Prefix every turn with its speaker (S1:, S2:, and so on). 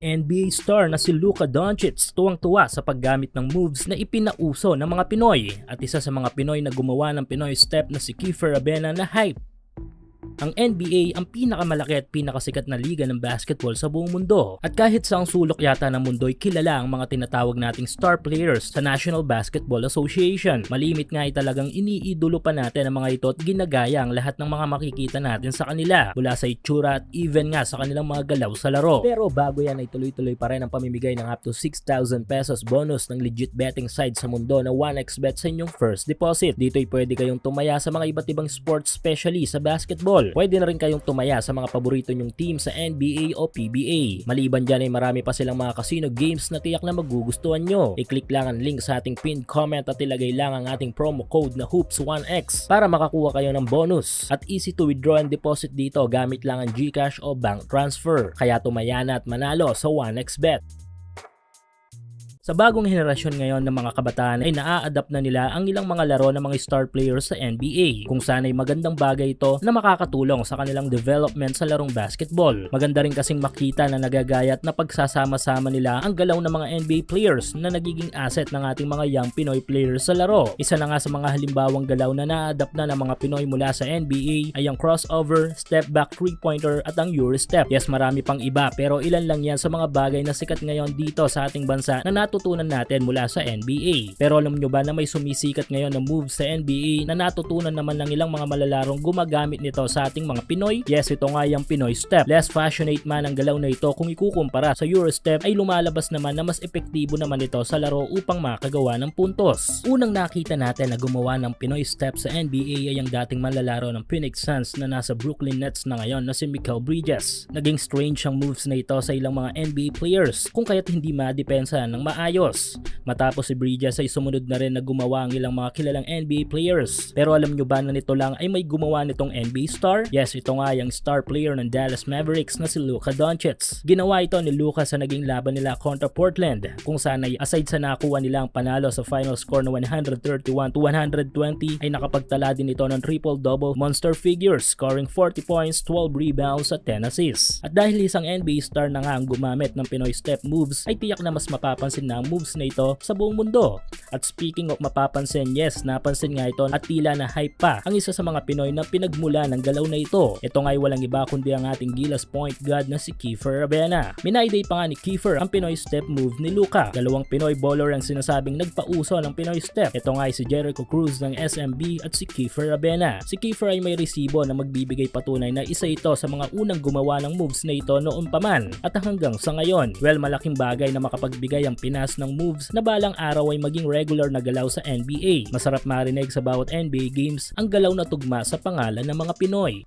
S1: NBA star na si Luka Doncic tuwang-tuwa sa paggamit ng moves na ipinauso ng mga Pinoy at isa sa mga Pinoy na gumawa ng Pinoy step na si Kiefer Abena na hype. Ang NBA ang pinakamalaki at pinakasikat na liga ng basketball sa buong mundo. At kahit sa ang sulok yata ng mundo ay kilala ang mga tinatawag nating star players sa National Basketball Association. Malimit nga ay talagang iniidolo pa natin ang mga ito at ginagaya ang lahat ng mga makikita natin sa kanila mula sa itsura at even nga sa kanilang mga galaw sa laro. Pero bago yan ay tuloy-tuloy pa rin ang pamimigay ng up to 6,000 pesos bonus ng legit betting site sa mundo na 1xbet sa inyong first deposit. Dito ay pwede kayong tumaya sa mga iba't ibang sports specialist sa basketball Pwede na rin kayong tumaya sa mga paborito nyong team sa NBA o PBA. Maliban dyan ay marami pa silang mga casino games na tiyak na magugustuhan nyo. I-click lang ang link sa ating pinned comment at ilagay lang ang ating promo code na HOOPS1X para makakuha kayo ng bonus. At easy to withdraw and deposit dito gamit lang ang GCash o bank transfer. Kaya tumaya na at manalo sa 1xBet. Sa bagong henerasyon ngayon ng mga kabataan ay naa-adapt na nila ang ilang mga laro ng mga star players sa NBA kung saan ay magandang bagay ito na makakatulong sa kanilang development sa larong basketball. Maganda rin kasing makita na nagagayat na pagsasama-sama nila ang galaw ng mga NBA players na nagiging asset ng ating mga young Pinoy players sa laro. Isa na nga sa mga halimbawang galaw na na-adapt na ng mga Pinoy mula sa NBA ay ang crossover, step back three-pointer at ang Euro step. Yes, marami pang iba pero ilan lang yan sa mga bagay na sikat ngayon dito sa ating bansa na natutunan natin mula sa NBA. Pero alam nyo ba na may sumisikat ngayon na moves sa NBA na natutunan naman ng ilang mga malalarong gumagamit nito sa ating mga Pinoy? Yes, ito nga yung Pinoy step. Less fashionate man ang galaw na ito kung ikukumpara sa Euro step ay lumalabas naman na mas epektibo naman ito sa laro upang makagawa ng puntos. Unang nakita natin na gumawa ng Pinoy step sa NBA ay ang dating malalaro ng Phoenix Suns na nasa Brooklyn Nets na ngayon na si Mikal Bridges. Naging strange ang moves na ito sa ilang mga NBA players kung kaya't hindi madepensa ng maayos. Matapos si Bridges ay sumunod na rin na gumawa ang ilang mga kilalang NBA players. Pero alam nyo ba na nito lang ay may gumawa nitong NBA star? Yes, ito nga yung star player ng Dallas Mavericks na si Luka Doncic. Ginawa ito ni Luka sa naging laban nila kontra Portland kung saan ay aside sa nakuha nila ang panalo sa final score na 131 to 120 ay nakapagtala din ito ng triple-double monster figures scoring 40 points, 12 rebounds at 10 assists. At dahil isang NBA star na nga ang gumamit ng Pinoy step moves ay tiyak na mas mapapansin ang moves na ito sa buong mundo. At speaking of mapapansin, yes, napansin nga ito at tila na hype pa ang isa sa mga Pinoy na pinagmula ng galaw na ito. Ito nga ay walang iba kundi ang ating Gilas point guard na si Kiefer Abena. Minayday pa nga ni Kiefer ang Pinoy step move ni Luka. Dalawang Pinoy bowler ang sinasabing nagpauso ng Pinoy step. Ito nga si Jericho Cruz ng SMB at si Kiefer Abena. Si Kiefer ay may resibo na magbibigay patunay na isa ito sa mga unang gumawa ng moves na ito noon pa man at hanggang sa ngayon. Well, malaking bagay na makapagbigay ang Pinas ng moves na balang araw ay maging regular na galaw sa NBA. Masarap marinig sa bawat NBA games ang galaw na tugma sa pangalan ng mga Pinoy.